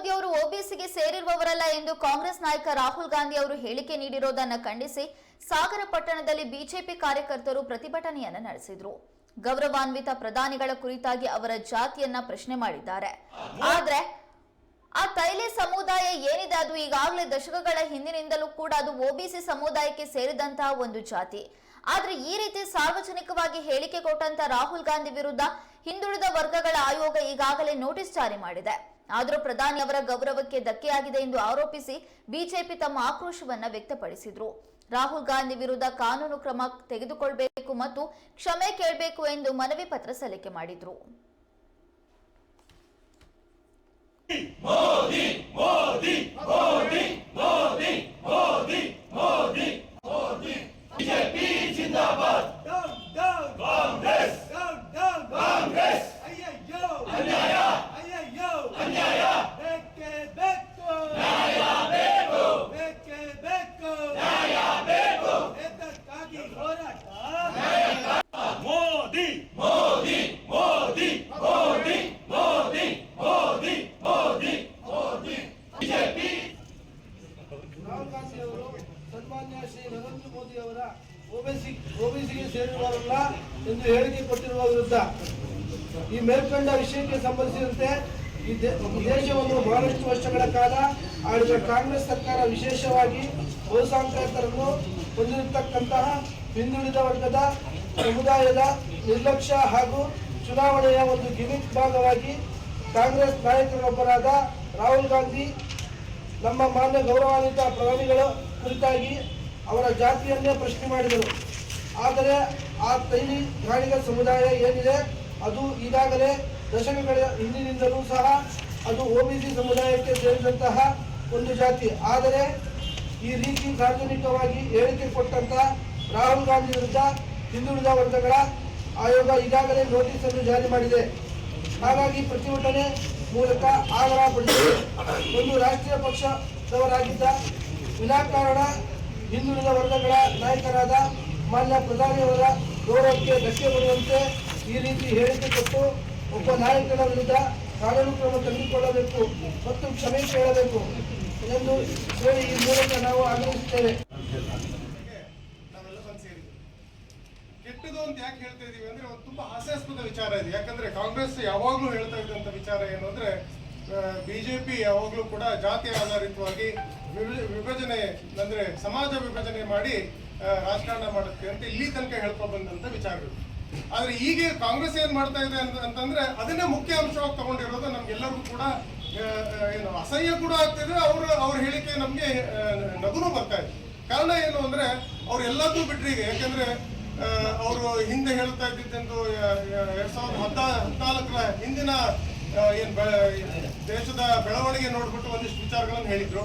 ಮೋದಿ ಅವರು ಒಬಿಸಿಗೆ ಸೇರಿರುವವರಲ್ಲ ಎಂದು ಕಾಂಗ್ರೆಸ್ ನಾಯಕ ರಾಹುಲ್ ಗಾಂಧಿ ಅವರು ಹೇಳಿಕೆ ನೀಡಿರೋದನ್ನ ಖಂಡಿಸಿ ಸಾಗರ ಪಟ್ಟಣದಲ್ಲಿ ಬಿಜೆಪಿ ಕಾರ್ಯಕರ್ತರು ಪ್ರತಿಭಟನೆಯನ್ನು ನಡೆಸಿದ್ರು. ಗೌರವಾನ್ವಿತ ಪ್ರಧಾನಿಗಳ ಕುರಿತಾಗಿ ಅವರ ಜಾತಿಯನ್ನ ಪ್ರಶ್ನೆ ಮಾಡಿದ್ದಾರೆ. ಆದ್ರೆ ಆ ತೈಲಿ ಸಮುದಾಯ ಏನಿದೆ ಅದು ಈಗಾಗಲೇ ದಶಕಗಳ ಹಿಂದಿನಿಂದಲೂ ಕೂಡ ಅದು ಒಬಿಸಿ ಸಮುದಾಯಕ್ಕೆ ಸೇರಿದಂತಹ ಒಂದು ಜಾತಿ. ಆದ್ರೆ ಈ ರೀತಿ ಸಾರ್ವಜನಿಕವಾಗಿ ಹೇಳಿಕೆ ಕೊಟ್ಟಂತ ರಾಹುಲ್ ಗಾಂಧಿ ವಿರುದ್ಧ ಹಿಂದುಳಿದ ವರ್ಗಗಳ ಆಯೋಗ ಈಗಾಗಲೇ ನೋಟಿಸ್ ಜಾರಿ ಮಾಡಿದೆ. ಆದರೂ ಪ್ರಧಾನಿ ಅವರ ಗೌರವಕ್ಕೆ ಧಕ್ಕೆಯಾಗಿದೆ ಎಂದು ಆರೋಪಿಸಿ ಬಿಜೆಪಿ ತಮ್ಮ ಆಕ್ರೋಶವನ್ನ ವ್ಯಕ್ತಪಡಿಸಿದ್ರು. ರಾಹುಲ್ ಗಾಂಧಿ ವಿರುದ್ಧ ಕಾನೂನು ಕ್ರಮ ತೆಗೆದುಕೊಳ್ಳಬೇಕು ಮತ್ತು ಕ್ಷಮೆ ಕೇಳಬೇಕು ಎಂದು ಮನವಿ ಪತ್ರ ಸಲ್ಲಿಕೆ ಮಾಡಿದ್ರು. ಡೌನ್ ಶ್ರೀ ನರೇಂದ್ರ ಮೋದಿ ಅವರ ಓಬಿಸಿ ಓಬಿಸಿಗೆ ಸೇರಿರುವವರಲ್ಲ ಎಂದು ಹೇಳಿಕೆ ಕೊಟ್ಟಿರುವ ವಿರುದ್ಧ ಈ ಮೇಲ್ಕಂಡ ವಿಷಯಕ್ಕೆ ಸಂಬಂಧಿಸಿದಂತೆ ಈ ದೇಶವನ್ನು ಬಹಳಷ್ಟು ವರ್ಷಗಳ ಕಾಲ ಆಳಿದ ಕಾಂಗ್ರೆಸ್ ಸರ್ಕಾರ ವಿಶೇಷವಾಗಿ ಬಹುಸಂಖ್ಯಾತರನ್ನು ಹೊಂದಿರತಕ್ಕಂತಹ ಹಿಂದುಳಿದ ವರ್ಗದ ಸಮುದಾಯದ ನಿರ್ಲಕ್ಷ್ಯ ಹಾಗೂ ಚುನಾವಣೆಯ ಒಂದು ಗಿಮಿಕ್ ಭಾಗವಾಗಿ ಕಾಂಗ್ರೆಸ್ ನಾಯಕರೊಬ್ಬರಾದ ರಾಹುಲ್ ಗಾಂಧಿ ನಮ್ಮ ಮಾನ್ಯ ಗೌರವಾನ್ವಿತ ಪ್ರಧಾನಿಗಳ ಕುರಿತಾಗಿ ಅವರ ಜಾತಿಯನ್ನೇ ಪ್ರಶ್ನೆ ಮಾಡಿದರು. ಆದರೆ ಆ ತೈಲಿ ಗಾಣಿಗ ಸಮುದಾಯ ಏನಿದೆ, ಅದು ಈಗಾಗಲೇ ದಶಕಗಳ ಹಿಂದಿನಿಂದಲೂ ಸಹ ಅದು ಒಬಿಸಿ ಸಮುದಾಯಕ್ಕೆ ಸೇರಿದಂತಹ ಒಂದು ಜಾತಿ. ಆದರೆ ಈ ರೀತಿ ಸಾರ್ವಜನಿಕವಾಗಿ ಹೇಳಿಕೆ ಕೊಟ್ಟಂತಹ ರಾಹುಲ್ ಗಾಂಧಿ ವಿರುದ್ಧ ಹಿಂದುಳಿದ ವರ್ಗಗಳ ಆಯೋಗ ಈಗಾಗಲೇ ನೋಟಿಸ್ ಅನ್ನು ಜಾರಿ ಮಾಡಿದೆ. ಹಾಗಾಗಿ ಪ್ರತಿಭಟನೆ ಮೂಲಕ ಆಗ್ರಹ ಪಡಿಸಿದೆ ಒಂದು ರಾಷ್ಟ್ರೀಯ ಪಕ್ಷದವರಾಗಿದ್ದ ವಿನಾಕಾರಣ ಹಿಂದುಳಿದ ವರ್ಗಗಳ ನಾಯಕರಾದ ಮಾನ್ಯ ಪ್ರಧಾನಿಯವರ ಗೌರವಕ್ಕೆ ಧಕ್ಕೆ ಬರುವಂತೆ ಈ ರೀತಿ ಹೇಳಿಕೆ ಕೊಟ್ಟು ಒಬ್ಬ ನಾಯಕನ ವಿರುದ್ಧ ಕಾನೂನು ಕ್ರಮ ತೆಗೆದುಕೊಳ್ಳಬೇಕು ಮತ್ತು ಕ್ಷಮೆ ಕೇಳಬೇಕು ಎಂದು ಹೇಳಿ ಈ ಮೂಲಕ ನಾವು ಆಗ್ರಹಿಸುತ್ತೇವೆ. ಕೆಟ್ಟದು ಅಂತ ಯಾಕೆ ಹೇಳ್ತಾ ಇದೀವಿ ಅಂದ್ರೆ ಒಂದು ತುಂಬಾ ಹಾಸ್ಯಾಸ್ಪದ ವಿಚಾರ ಇದೆ. ಯಾಕಂದ್ರೆ ಕಾಂಗ್ರೆಸ್ ಯಾವಾಗ್ಲೂ ಹೇಳ್ತಾ ಇದ್ದಂತ ವಿಚಾರ ಏನು ಅಂದ್ರೆ ಬಿಜೆಪಿ ಯಾವಾಗಲೂ ಕೂಡ ಜಾತಿ ಆಧಾರಿತವಾಗಿ ವಿಭ- ವಿಭಜನೆ, ಅಂದರೆ ಸಮಾಜ ವಿಭಜನೆ ಮಾಡಿ ರಾಜಕಾರಣ ಮಾಡುತ್ತೆ ಅಂತ ಇಲ್ಲಿ ತನಕ ಹೇಳ್ಕೊಂಡು ಬಂದಂಥ ವಿಚಾರಗಳು. ಆದರೆ ಈಗ ಕಾಂಗ್ರೆಸ್ ಏನು ಮಾಡ್ತಾ ಇದೆ ಅಂತ- ಅಂತಂದ್ರೆ ಅದನ್ನೇ ಮುಖ್ಯ ಅಂಶವಾಗಿ ತಗೊಂಡಿರೋದು ನಮ್ಗೆಲ್ಲರಿಗೂ ಕೂಡ ಏನು ಅಸಹ್ಯ ಕೂಡ ಆಗ್ತಿದೆ. ಅವ್ರ ಅವ್ರ ಹೇಳಿಕೆ ನಮಗೆ ನಗುನು ಬರ್ತಾ ಇದೆ. ಕಾರಣ ಏನು ಅಂದ್ರೆ ಅವ್ರು ಎಲ್ಲದೂ ಈಗ ಯಾಕಂದ್ರೆ ಅವರು ಹಿಂದೆ ಹೇಳ್ತಾ ಇದ್ದಿದ್ದು ಎರಡ್ ಸಾವಿರದ ಹದ್ನಾ, ಹದಿನಾಲ್ಕರ ಹಿಂದಿನ ಏನ್ ದೇಶದ ಬೆಳವಣಿಗೆ ನೋಡ್ಬಿಟ್ಟು ಒಂದಿಷ್ಟು ವಿಚಾರಗಳನ್ನು ಹೇಳಿದ್ರು.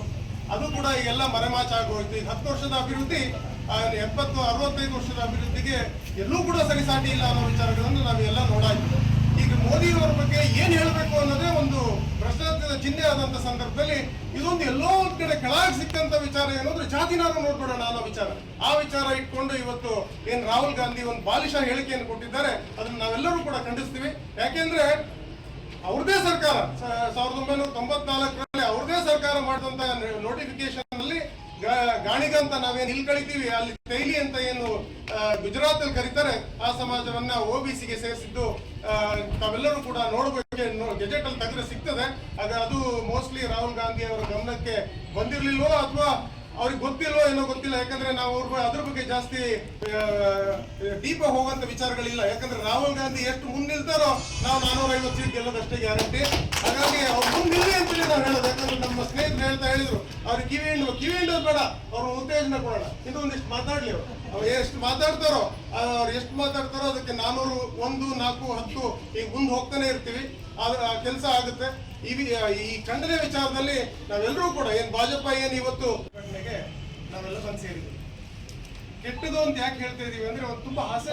ಅದು ಕೂಡ ಈಗೆಲ್ಲ ಮರೆಮಾಚಾಗೋಯ್ತು ಈಗ ಹತ್ತು ವರ್ಷದ ಅಭಿವೃದ್ಧಿ ಎಪ್ಪತ್ತು, ಅರವತ್ತೈದು ವರ್ಷದ ಅಭಿವೃದ್ಧಿಗೆ ಎಲ್ಲೂ ಕೂಡ ಸರಿಸಾಟಿ ಇಲ್ಲ ಅನ್ನೋ ವಿಚಾರಗಳನ್ನು ನಾವೆಲ್ಲ ನೋಡಾಯಿತು ಈಗ ಮೋದಿಯವರ ಬಗ್ಗೆ ಏನ್ ಹೇಳಬೇಕು ಅನ್ನೋದೇ ಒಂದು ಪ್ರಶ್ನಾರ್ಥದ ಚಿಹ್ನೆ ಆದಂತ ಸಂದರ್ಭದಲ್ಲಿ ಇದೊಂದು ಎಲ್ಲೋ ಒಂದ್ ಕಡೆ ಕೆಳಗೆ ಸಿಕ್ಕಂತ ವಿಚಾರ ಏನಂದ್ರೆ ಜಾತಿನಾರು ನೋಡ್ಬಿಡೋಣ ಅನ್ನೋ ವಿಚಾರ. ಆ ವಿಚಾರ ಇಟ್ಕೊಂಡು ಇವತ್ತು ಏನ್ ರಾಹುಲ್ ಗಾಂಧಿ ಒಂದು ಬಾಲಿಶ ಹೇಳಿಕೆಯನ್ನು ಕೊಟ್ಟಿದ್ದಾರೆ. ಅದನ್ನ ನಾವೆಲ್ಲರೂ ಕೂಡ ಖಂಡಿಸ್ತೀವಿ. ಯಾಕೆಂದ್ರೆ ಅವ್ರದೇ ಸರ್ಕಾರ. ಸಾವಿರದ ಒಂಬೈನೂರ ತೊಂಬತ್ನಾಲ್ಕರಲ್ಲಿ ಅವ್ರದೇ ಸರ್ಕಾರ ಮಾಡಿದಂತ ನೋಟಿಫಿಕೇಶನ್ ಅಲ್ಲಿ ಗಾಣಿಗಂತ ನಾವೇನು ಇಲ್ಲಿ ಕಳಿತೀವಿ, ಅಲ್ಲಿ ತೈಲಿ ಅಂತ ಏನು ಗುಜರಾತ್ ಅಲ್ಲಿ ಕರೀತಾರೆ, ಆ ಸಮಾಜವನ್ನ ಒಬಿಸಿಗೆ ಸೇರಿಸಿದ್ದು ತಾವೆಲ್ಲರೂ ಕೂಡ ನೋಡಬೇಕು ಗೆಜೆಟ್ ಅಲ್ಲಿ ತೆಗೆದ್ರೆ ಸಿಗ್ತದೆ. ಅದು ಮೋಸ್ಟ್ಲಿ ರಾಹುಲ್ ಗಾಂಧಿ ಅವರ ಗಮನಕ್ಕೆ ಬಂದಿರಲಿಲ್ವೋ ಅಥವಾ ಅವ್ರಿಗೆ ಗೊತ್ತಿಲ್ವೋ ಏನೋ ಗೊತ್ತಿಲ್ಲ, ಯಾಕಂದ್ರೆ ನಾವು ಅವ್ರ ಅದ್ರ ಬಗ್ಗೆ ಜಾಸ್ತಿ ಡೀಪ್ ಹೋಗುವಂತ ವಿಚಾರಗಳಿಲ್ಲ. ಯಾಕಂದ್ರೆ ರಾಹುಲ್ ಗಾಂಧಿ ಎಷ್ಟು ಮುಂದಿಲ್ತಾರೋ ನಾವು ನಾನೂರ ಐವತ್ತು ಸೀಟ್ ಗೆಲ್ಲೋದಷ್ಟೇ ಗ್ಯಾರಂಟಿ ಹಾಗಾಗಿ ಅವ್ರು ಮುಂದಿಲ್ಲ ಅಂತೇಳಿ ನಾವು ಹೇಳೋದು. ಯಾಕಂದ್ರೆ ನಮ್ಮ ಸ್ನೇಹಿತರು ಹೇಳ್ತಾ ಹೇಳಿದ್ರು, ಅವ್ರಿಗೆ ಕಿವಿ ಹಿಂಡು ಕಿವಿ ಹಿಂಡೋದು ಬೇಡ, ಅವ್ರ ಉತ್ತೇಜನ ಕೊಡೋಣ. ಇದು ಒಂದಿಷ್ಟು ಮಾತಾಡ್ಲಿ ಅವ್ರು. ಎಷ್ಟು ಮಾತಾಡ್ತಾರೋ ಅವ್ರು ಎಷ್ಟು ಮಾತಾಡ್ತಾರೋ ಅದಕ್ಕೆ ನಾನೂರು ಒಂದು, ನಾಲ್ಕು, ಹತ್ತು ಈಗ ಮುಂದೆ ಹೋಗ್ತಾನೆ ಇರ್ತೀವಿ. ಆ ಕೆಲಸ ಆಗುತ್ತೆ. ಈ ಈ ಖಂಡನೆ ವಿಚಾರದಲ್ಲಿ ನಾವೆಲ್ಲರೂ ಕೂಡ ಏನು ಭಾಜಪ ಏನು ಇವತ್ತು ನಾವೆಲ್ಲ ಬಂದು ಸೇರಿದ್ವಿ. ಕೆಟ್ಟದು ಅಂತ ಯಾಕೆ ಹೇಳ್ತಾ ಇದೀವಿ ಅಂದ್ರೆ ಒಂದು ತುಂಬಾ ಹಾಸ್ಯ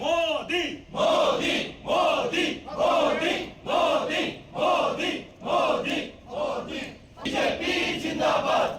ಮೋದಿ ಮೋದಿ ಮೋದಿ ಮೋದಿ ಮೋದಿ ಮೋದಿ ಮೋದಿ ಮೋದಿ. ಬಿಜೆಪಿ ಜಿಂದಾಬಾದ್.